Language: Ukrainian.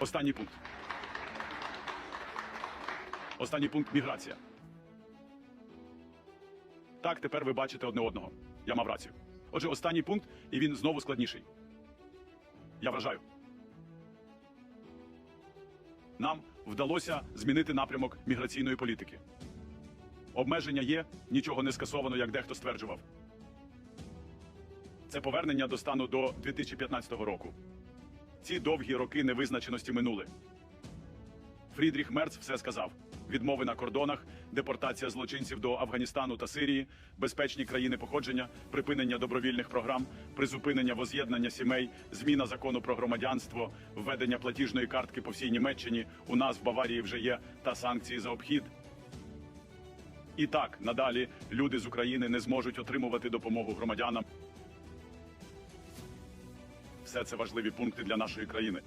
Останній пункт. Останній пункт міграція. Так, тепер ви бачите одне одного. Я мав рацію. Отже, останній пункт, і він знову складніший. Я вражаю. Нам вдалося змінити напрямок міграційної політики. Обмеження є, нічого не скасовано, як дехто стверджував. Це повернення до стану до 2015 року. Ці довгі роки невизначеності минули. Фрідріх Мерц все сказав: відмови на кордонах, депортація злочинців до Афганістану та Сирії, безпечні країни походження, припинення добровільних програм, призупинення воз'єднання сімей, зміна закону про громадянство, введення платіжної картки по всій Німеччині. У нас в Баварії вже є та санкції за обхід. І так надалі люди з України не зможуть отримувати допомогу громадянам. Все це важливі пункти для нашої країни.